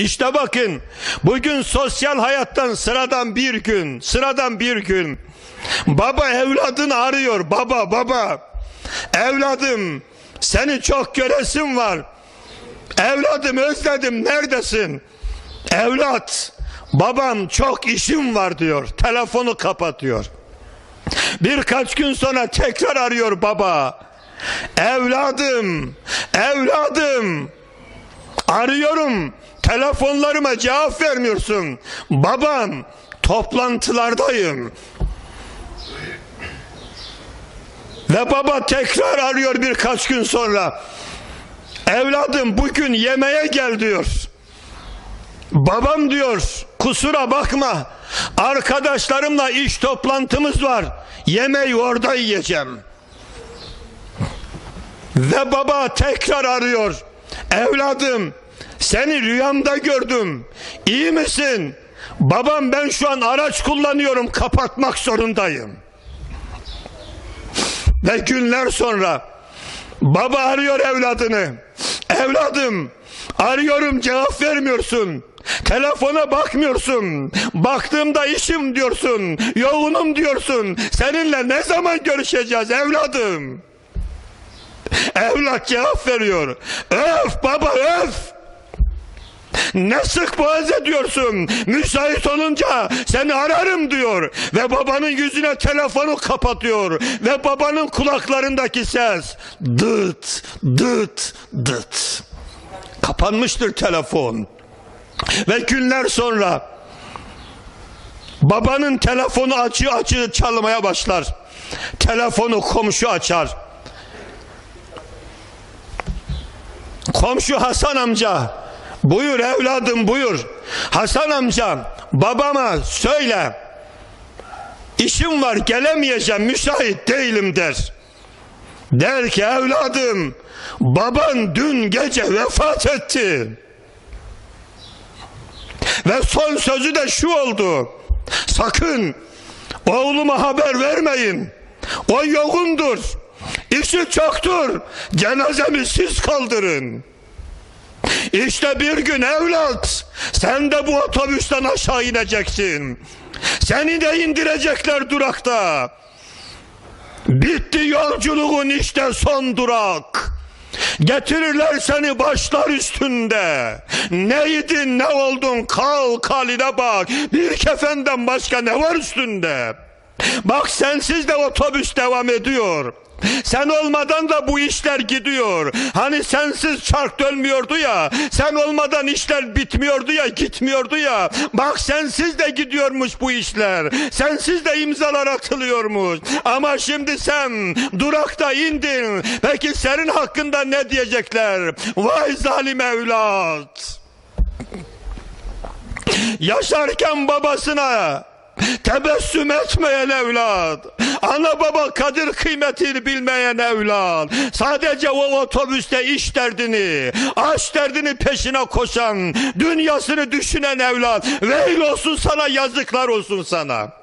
İşte bakın bugün sosyal hayattan sıradan bir gün, sıradan bir gün. Baba evladını arıyor. Baba baba. Evladım seni çok göresim var. Evladım özledim neredesin? Evlat babam çok işim var diyor. Telefonu kapatıyor. Birkaç gün sonra tekrar arıyor baba. Evladım, evladım. Arıyorum. Telefonlarıma cevap vermiyorsun. Babam, toplantılardayım. Ve baba tekrar arıyor birkaç gün sonra. Evladım bugün yemeğe gel diyor. Babam diyor kusura bakma arkadaşlarımla iş toplantımız var yemeği orada yiyeceğim. Ve baba tekrar arıyor. Evladım seni rüyamda gördüm. İyi misin? Babam ben şu an araç kullanıyorum kapatmak zorundayım. Ve günler sonra baba arıyor evladını. Evladım arıyorum cevap vermiyorsun. Telefona bakmıyorsun. Baktığımda işim diyorsun. Yoğunum diyorsun. Seninle ne zaman görüşeceğiz evladım? Evlat cevap veriyor. Öf baba öf. Ne sık boğaz ediyorsun. Müsait olunca seni ararım diyor. Ve babanın yüzüne telefonu kapatıyor. Ve babanın kulaklarındaki ses dıt dıt dıt. Kapanmıştır telefon. Ve günler sonra babanın telefonu açı açı çalmaya başlar. Telefonu komşu açar. Komşu Hasan amca buyur evladım buyur. Hasan amca babama söyle işim var gelemeyeceğim müsait değilim der. Der ki evladım baban dün gece vefat etti. Ve son sözü de şu oldu. Sakın oğluma haber vermeyin. O yoğundur. İşi çoktur. Cenazemi siz kaldırın. İşte bir gün evlat sen de bu otobüsten aşağı ineceksin. Seni de indirecekler durakta. Bitti yolculuğun işte son durak. Getirirler seni başlar üstünde. Neydin ne oldun kalk haline bak. Bir kefenden başka ne var üstünde? Bak sensiz de otobüs devam ediyor. Sen olmadan da bu işler gidiyor. Hani sensiz çark dönmüyordu ya. Sen olmadan işler bitmiyordu ya, gitmiyordu ya. Bak sensiz de gidiyormuş bu işler. Sensiz de imzalar atılıyormuş. Ama şimdi sen durakta indin. Peki senin hakkında ne diyecekler? Vay zalim evlat. Yaşarken babasına Tebessüm etmeyen evlat. Ana baba kadir kıymetini bilmeyen evlat. Sadece o otobüste iş derdini, aş derdini peşine koşan, dünyasını düşünen evlat. Veil olsun sana, yazıklar olsun sana.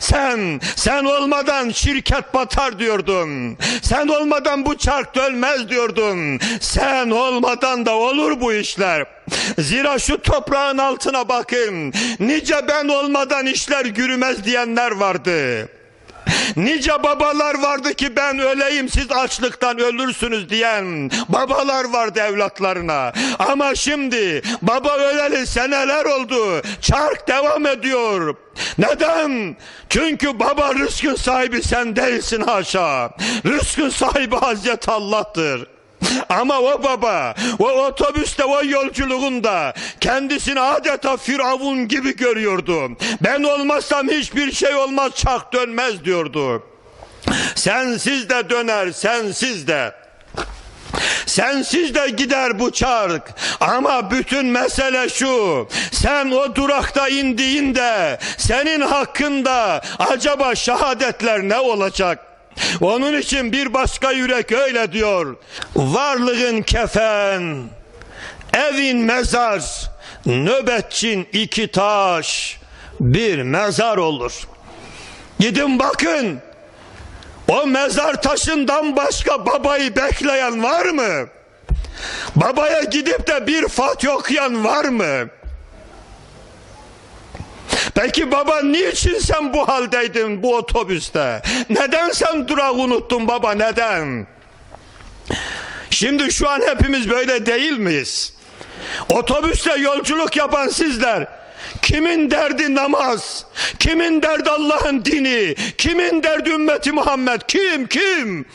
Sen, sen olmadan şirket batar diyordun. Sen olmadan bu çark dönmez diyordun. Sen olmadan da olur bu işler. Zira şu toprağın altına bakın. Nice ben olmadan işler yürümez diyenler vardı. Nice babalar vardı ki ben öleyim siz açlıktan ölürsünüz diyen babalar vardı evlatlarına. Ama şimdi baba öleli seneler oldu. Çark devam ediyor. Neden? Çünkü baba rızkın sahibi sen değilsin haşa. Rızkın sahibi Hazreti Allah'tır. Ama o baba o otobüste o yolculuğunda kendisini adeta firavun gibi görüyordu. Ben olmazsam hiçbir şey olmaz çak dönmez diyordu. Sensiz de döner sensiz de. Sensiz de gider bu çark. Ama bütün mesele şu. Sen o durakta indiğinde senin hakkında acaba şehadetler ne olacak? Onun için bir başka yürek öyle diyor. Varlığın kefen, evin mezar, nöbetçin iki taş, bir mezar olur. Gidin bakın. O mezar taşından başka babayı bekleyen var mı? Babaya gidip de bir Fatih okuyan var mı? Peki baba niçin sen bu haldeydin bu otobüste? Neden sen durağı unuttun baba neden? Şimdi şu an hepimiz böyle değil miyiz? Otobüste yolculuk yapan sizler kimin derdi namaz? Kimin derdi Allah'ın dini? Kimin derdi ümmeti Muhammed? Kim kim?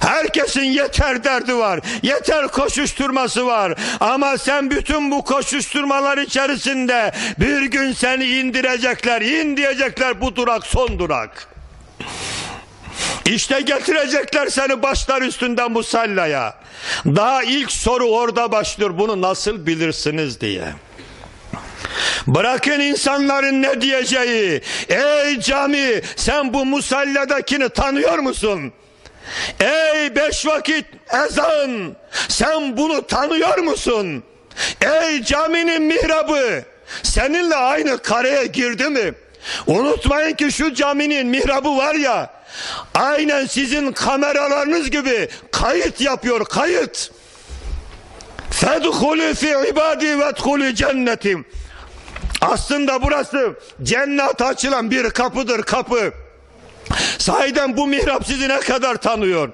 Herkesin yeter derdi var. Yeter koşuşturması var. Ama sen bütün bu koşuşturmalar içerisinde bir gün seni indirecekler. İn diyecekler bu durak son durak. İşte getirecekler seni başlar üstünden musallaya. Daha ilk soru orada başlıyor. Bunu nasıl bilirsiniz diye. Bırakın insanların ne diyeceği. Ey cami sen bu musalladakini tanıyor musun? Ey beş vakit ezan sen bunu tanıyor musun? Ey caminin mihrabı seninle aynı kareye girdi mi? Unutmayın ki şu caminin mihrabı var ya aynen sizin kameralarınız gibi kayıt yapıyor kayıt. Fedhulü fi ibadi ve cennetim. Aslında burası cennet açılan bir kapıdır kapı. Sahiden bu mihrap sizi ne kadar tanıyor?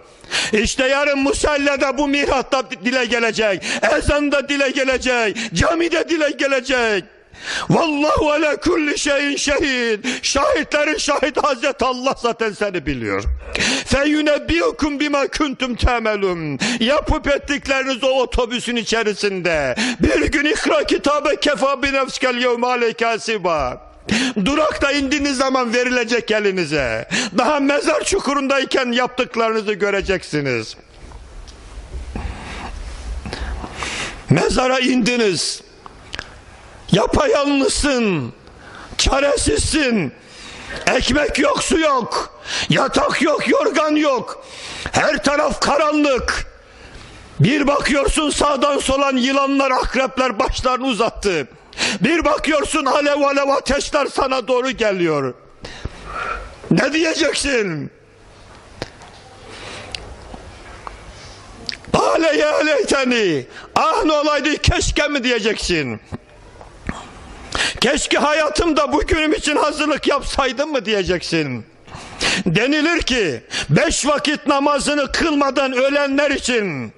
İşte yarın musallada bu mihrapta dile gelecek. Ezanda dile gelecek. Camide dile gelecek. Vallahu ala kulli şeyin şehid. Şahitlerin şahit Hazreti Allah zaten seni biliyor. Feyunebbiukum bima kuntum temelun. Yapıp ettikleriniz o otobüsün içerisinde. Bir gün ikra kitabe kefa bi nefskel yevme aleyke. Durakta indiğiniz zaman verilecek elinize. Daha mezar çukurundayken yaptıklarınızı göreceksiniz. Mezara indiniz. Yapayalnızsın. Çaresizsin. Ekmek yok, su yok. Yatak yok, yorgan yok. Her taraf karanlık. Bir bakıyorsun sağdan solan yılanlar, akrepler başlarını uzattı. Bir bakıyorsun alev alev ateşler sana doğru geliyor. Ne diyeceksin? Ale ya. Ah ne olaydı keşke mi diyeceksin? Keşke hayatımda bugünüm için hazırlık yapsaydım mı diyeceksin? Denilir ki beş vakit namazını kılmadan ölenler için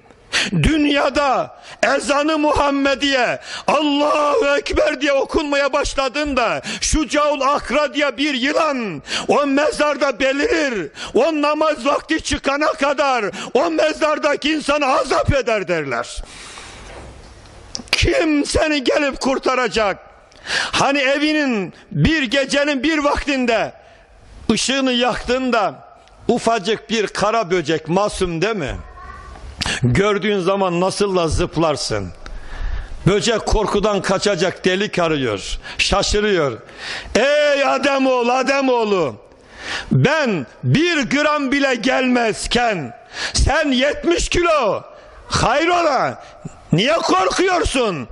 dünyada ezanı Muhammediye Allahu Ekber diye okunmaya başladığında şu caul akra diye bir yılan o mezarda belirir o namaz vakti çıkana kadar o mezardaki insanı azap eder derler kim seni gelip kurtaracak hani evinin bir gecenin bir vaktinde ışığını yaktığında ufacık bir kara böcek masum değil mi? Gördüğün zaman nasıl da zıplarsın. Böcek korkudan kaçacak delik arıyor. Şaşırıyor. Ey Ademoğlu Ademoğlu ben bir gram bile gelmezken sen 70 kilo hayrola niye korkuyorsun?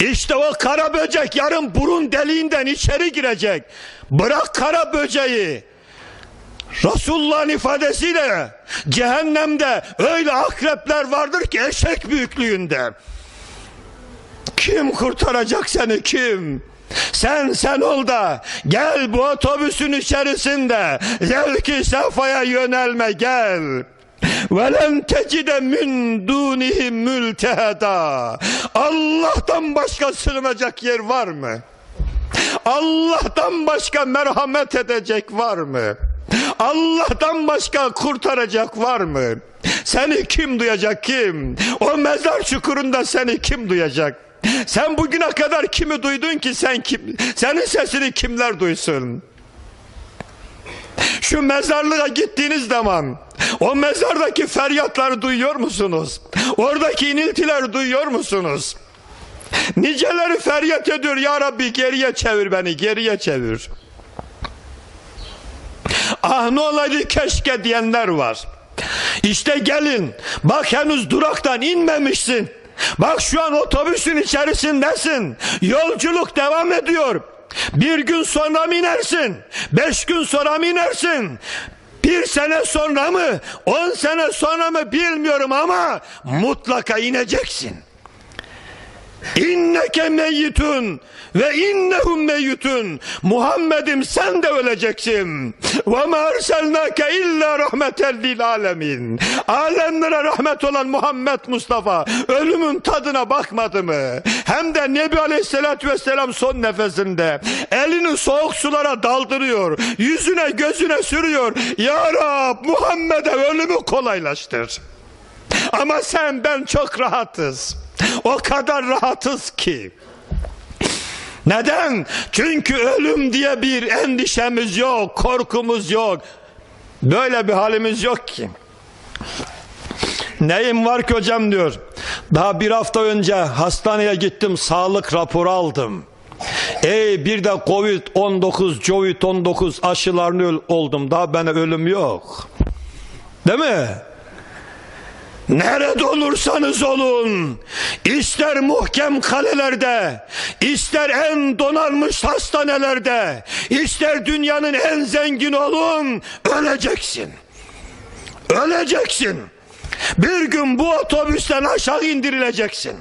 İşte o kara böcek yarın burun deliğinden içeri girecek. Bırak kara böceği. Resulullah'ın ifadesiyle cehennemde öyle akrepler vardır ki eşek büyüklüğünde. Kim kurtaracak seni kim? Sen sen ol da gel bu otobüsün içerisinde zevki safaya yönelme gel. Velen tecide min dunihim mülteheda. Allah'tan başka sığınacak yer var mı? Allah'tan başka merhamet edecek var mı? Allah'tan başka kurtaracak var mı? Seni kim duyacak kim? O mezar çukurunda seni kim duyacak? Sen bugüne kadar kimi duydun ki sen kim? Senin sesini kimler duysun? Şu mezarlığa gittiğiniz zaman o mezardaki feryatları duyuyor musunuz? Oradaki iniltileri duyuyor musunuz? Niceleri feryat ediyor ya Rabbi geriye çevir beni geriye çevir. Ah ne olaydı keşke diyenler var. İşte gelin bak henüz duraktan inmemişsin. Bak şu an otobüsün içerisindesin. Yolculuk devam ediyor. Bir gün sonra mı inersin? Beş gün sonra mı inersin? Bir sene sonra mı, on sene sonra mı bilmiyorum ama mutlaka ineceksin. İnneke meyyitun ve innehum meyyitun. Muhammed'im sen de öleceksin. Ve ma erselnake illa rahmeten lil alemin. Alemlere rahmet olan Muhammed Mustafa ölümün tadına bakmadı mı? Hem de Nebi Aleyhisselatü Vesselam son nefesinde elini soğuk sulara daldırıyor. Yüzüne gözüne sürüyor. Ya Rab Muhammed'e ölümü kolaylaştır. Ama sen ben çok rahatız. O kadar rahatız ki. Neden? Çünkü ölüm diye bir endişemiz yok, korkumuz yok. Böyle bir halimiz yok ki. Neyim var ki hocam diyor. Daha bir hafta önce hastaneye gittim, sağlık raporu aldım. Ey bir de Covid-19, Covid-19 aşılarını oldum. Daha bana ölüm yok. Değil mi? Nerede olursanız olun, ister muhkem kalelerde, ister en donanmış hastanelerde, ister dünyanın en zengin olun, öleceksin. Öleceksin. Bir gün bu otobüsten aşağı indirileceksin.